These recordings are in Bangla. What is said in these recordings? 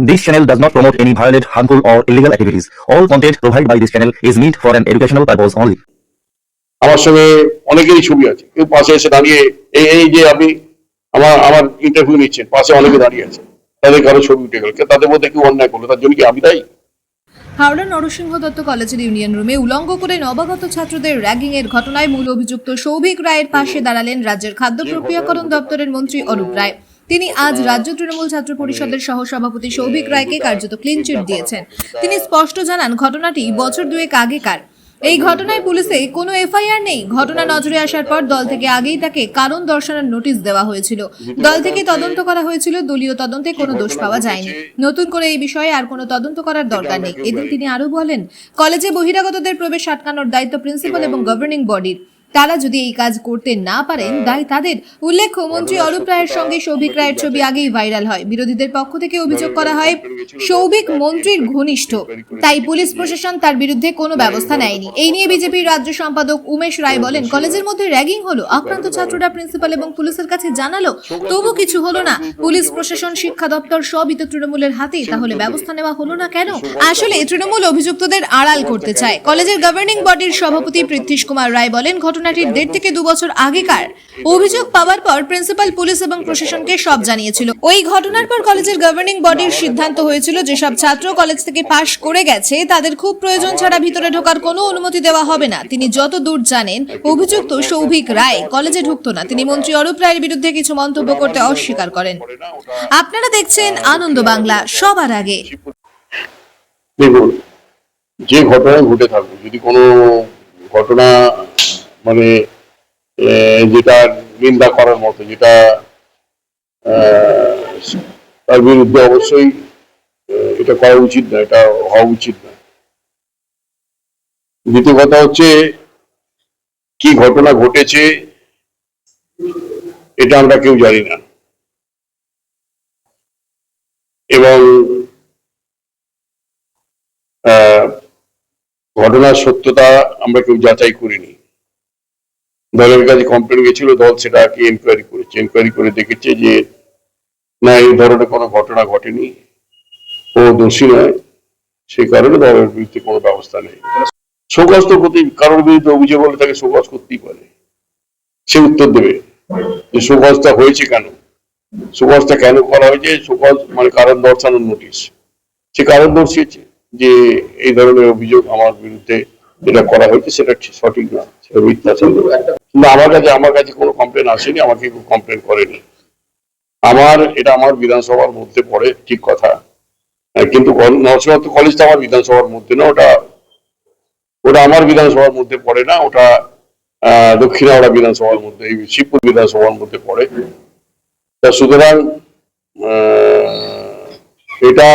This channel does not promote any violent, harmful, or illegal activities. All content provided by this channel is meant for an educational purpose only. আমার সঙ্গে অনেকেরই ছবি আছে। কেউ পাশে এসে দাঁড়িয়ে এই এই যে আপনি আমার আমার ইন্টারভিউ নিচ্ছেন পাশে অনেকে দাঁড়িয়ে আছে। তাদের কারও ছবি উঠে গেল। কে- তাদের মধ্যে কেউ অন্যায় করল। তার জন্য কি আমি দায়ী? হাওড়া নরসিংহ দত্ত কলেজের ইউনিয়ন রুমে উলঙ্গ করে নবাগত ছাত্রদের র্যাগিং এর ঘটনায় মূল অভিযুক্ত সৌভিক রায়ের পাশে দাঁড়ালেন রাজ্যের খাদ্য প্রক্রিয়াকরণ দপ্তরের মন্ত্রী অরূপ রায়। তিনি আজ রাজ্য তৃণমূল ছাত্র পরিষদের সহসভাপতি সৌভিক রায়কে কার্যত ক্লিন চিট দিয়েছেন। তিনি স্পষ্ট জানান ঘটনাটি বছর দুয়েক আগেকার এই ঘটনায় পুলিশে কোনো এফআইআর নেই। ঘটনা নজরে আসার পর দল থেকে আগেই তাকে কারণ দর্শানোর নোটিশ দেওয়া হয়েছিল। দল থেকে তদন্ত করা হয়েছিল দলীয় তদন্তে কোনো দোষ পাওয়া যায়নি। নতুন করে এই বিষয়ে আর কোনো তদন্ত করার দরকার নেই। এদিন তিনি আরও বলেন কলেজে বহিরাগতদের প্রবেশ আটকানোর দায়িত্ব প্রিন্সিপাল এবং গভর্নিং বডির। তারা যদি এই কাজ করতে না পারেন দায় তাদের উল্লেখ্য মন্ত্রী অরূপ রায়ের সঙ্গে সৌভিক রায়ের ছবি আগেই ভাইরাল হয়। বিরোধীদের পক্ষ থেকে অভিযোগ করা হয় সৌভিক মন্ত্রীর ঘনিষ্ঠ। তাই পুলিশ প্রশাসন তার বিরুদ্ধে কোনো ব্যবস্থা নেয়নি। এই নিয়ে বিজেপির রাজ্য সম্পাদক উমেশ রায় বলেন কলেজের মধ্যে র্যাগিং হলো। আক্রান্ত ছাত্ররা প্রিন্সিপাল এবং পুলিশের কাছে জানালো তবু কিছু হলো না। পুলিশ প্রশাসন শিক্ষা দপ্তর সবই তো তৃণমূলের হাতে তাহলে ব্যবস্থা নেওয়া হলো না কেন? আসলে তৃণমূল অভিযুক্তদের আড়াল করতে চায়। কলেজের গভর্নিং বডির সভাপতি পৃথ্বীশ কুমার রায় বলেন ঘটনাটির দেড় থেকে দু বছর আগেকার অভিযোগ পাওয়ার পর প্রিন্সিপাল, পুলিশ এবং প্রশাসনকে সব জানিয়েছিল। ওই ঘটনার পর কলেজের গভর্নিং বডির সিদ্ধান্ত হয়েছিল যেসব ছাত্র কলেজ থেকে পাশ করে গেছে, তাদের খুব প্রয়োজন ছাড়া ভিতরে ঢোকার কোনো অনুমতি দেওয়া হবে না। তিনি যত দূর জানেন, অভিযুক্ত সৌভিক রায় কলেজে ঢুকতো না। তিনি মন্ত্রী অরূপ রায়ের বিরুদ্ধে কিছু মন্তব্য করতে অস্বীকার করেন। আপনারা দেখছেন আনন্দ বাংলা, সবার আগে। দেখুন, যে ঘটনা ঘটে থাকুক যদি কোনো ঘটনা মানে যেটা নিন্দা করার মতো, যেটা তার বিরুদ্ধে অবশ্যই এটা করা উচিত না, এটা হওয়া উচিত না। দ্বিতীয় কথা হচ্ছে, কি ঘটনা ঘটেছে, এটা আমরা কেউ জানি না। এবং ঘটনার সত্যতা আমরা কেউ যাচাই করিনি। দলের কাছে কমপ্লেন গেছিল, দল সেটাকে এনকোয়ারি করেছে। এনকোয়ারি করে দেখেছে যে, না, এই ধরনের কোনো ঘটনা ঘটেনি ও দোষী নয় সেই কারণে দলের বিরুদ্ধে কোনো ব্যবস্থা নেই। শোকজ তো প্রতি, কারোর বিরুদ্ধে অভিযোগ হলে তাকে শোকজ করতেই পারে। সে উত্তর দেবে যে শোকজটা হয়েছে কেন? শোকজটা কেন করা হয়েছে? শোকজ মানে কারণ দর্শানোর নোটিশ। সে কারণ দর্শিয়েছে যে, এই ধরনের অভিযোগ আমার বিরুদ্ধে যেটা করা হয়েছে সেটা ঠিক- সঠিক না সেটা মিথ্যা ছিল। কিন্তু আমার কাছে আমার কাছে কোনো কমপ্লেন আসেনি আমাকে কেউ কমপ্লেন করেনি। আমার এটা আমার বিধানসভার মধ্যে পড়ে ঠিক কথা। আহ, কিন্তু নরসিংহ কলেজটা আমার বিধানসভার মধ্যে না ওটা ওটা আমার বিধানসভার মধ্যে পড়ে না ওটা আহ, দক্ষিণাওড়া বিধানসভার মধ্যে শিবপুর বিধানসভার মধ্যে পড়ে। তা সুতরাং এটা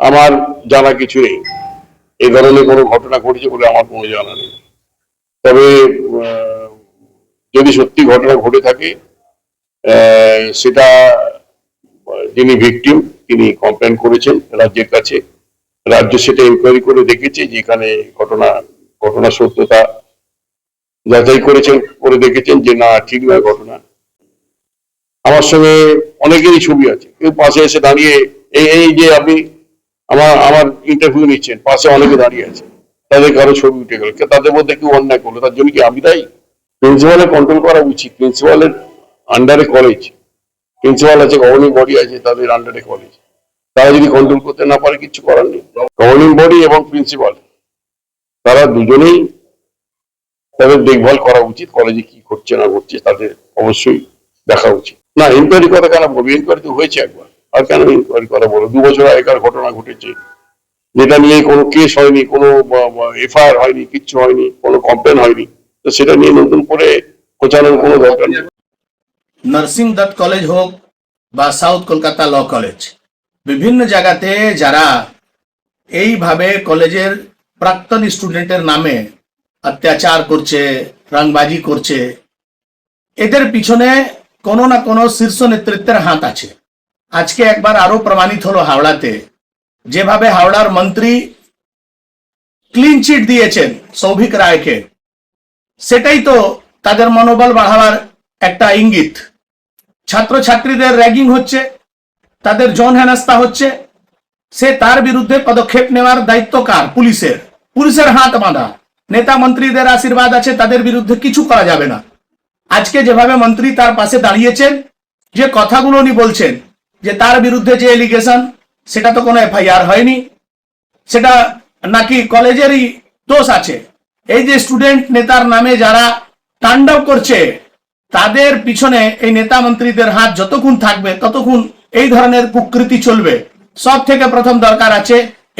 আমার জানা কিছু নেই। এই ধরনের কোনো ঘটনা ঘটেছে বলে আমার কোনো জানা নেই। তবে যদি সত্যি ঘটনা ঘটে থাকে সেটা, যিনি ভিকটিম তিনি কমপ্লেন করেছেন রাজ্যের কাছে। রাজ্য সেটা ইনকোয়ারি করে দেখেছে যে এখানে ঘটনা ঘটনা সত্যতা যাচাই করেছেন, করে দেখেছেন যে না, ঠিক নয় ঘটনা। আমার সঙ্গে অনেকেরই ছবি আছে। কেউ পাশে এসে দাঁড়িয়ে, এই এই যে আপনি আমার আমার ইন্টারভিউ নিচ্ছেন, পাশে অনেকে দাঁড়িয়ে আছে। তাদের কারও ছবি উঠে গেল। তাদের মধ্যে কেউ অন্যায় করল, তার জন্য কি আমি দায়ী? প্রিন্সিপালের কন্ট্রোল করা উচিত। প্রিন্সিপালের আন্ডারে কলেজ প্রিন্সিপাল আছে গভর্নিং বডি আছে, তাদের আন্ডারে কলেজ তারা যদি কন্ট্রোল করতে না পারে কিছু করার নেই। গভর্নিং বডি এবং প্রিন্সিপাল তারা দুজনেই তাদের দেখভাল করা উচিত কলেজে কি করছে না করছে তাদের অবশ্যই দেখা উচিত। না ইনকোয়ারি কথা কেন বলব? ইনকোয়ারি তো হয়েছে একবার। আর কেন ইনকোয়ারি কথা বলো? দু বছর আগেকার ঘটনা ঘটেছে। যেটা নিয়ে কোনো কেস হয়নি, কোনো এফআইআর হয়নি, কিচ্ছু হয়নি, কোনো কমপ্লেন হয়নি। তো সেটা নিয়ে নতুন করে খোঁচানোর কোনো দরকার নেই। নার্সিং দত্ত কলেজ হোক বা সাউথ কলকাতা ল কলেজ বিভিন্ন জায়গাতে যারা এইভাবে কলেজের প্রাক্তন স্টুডেন্টের নামে অত্যাচার করছে রাংবাজি করছে, এদের পিছনে কোনো না কোনো শীর্ষ নেতৃত্বের হাত আছে। আজকে একবার আরও প্রমাণিত হলো হাওড়াতে। যেভাবে হাওড়ার মন্ত্রী ক্লিন চিট দিয়েছেন সৌভিক রায়কে, সেটাই তো তাদের মনোবল বাড়াবার একটা ইঙ্গিত। ছাত্রছাত্রীদের র্যাগিং হচ্ছে, তাদের জন হেনস্থা হচ্ছে, সে তার বিরুদ্ধে পদক্ষেপ নেওয়ার দায়িত্ব কার? পুলিশের। পুলিশের হাত বাঁধা। নেতা মন্ত্রীদের আশীর্বাদ আছে, তাদের বিরুদ্ধে কিছু করা যাবে না। আজকে যেভাবে মন্ত্রী তার পাশে দাঁড়িয়েছেন, যে কথাগুলো উনি বলছেন যে তার বিরুদ্ধে যে এলিগেশন সেটা তো কোনো এফআইআর হয়নি। সেটা নাকি কলেজেরই দোষ আছে। এই যে স্টুডেন্ট নেতার নামে যারা তাণ্ডব করছে, তাদের পিছনে এই নেতা মন্ত্রীদের হাত যতক্ষণ থাকবে, ততক্ষণ এই ধরনের কুকৃতি চলবে। সব থেকে প্রথম দরকার আছে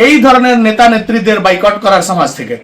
এই ধরনের নেতা নেত্রীদের বাইকট করার সমাজ থেকে।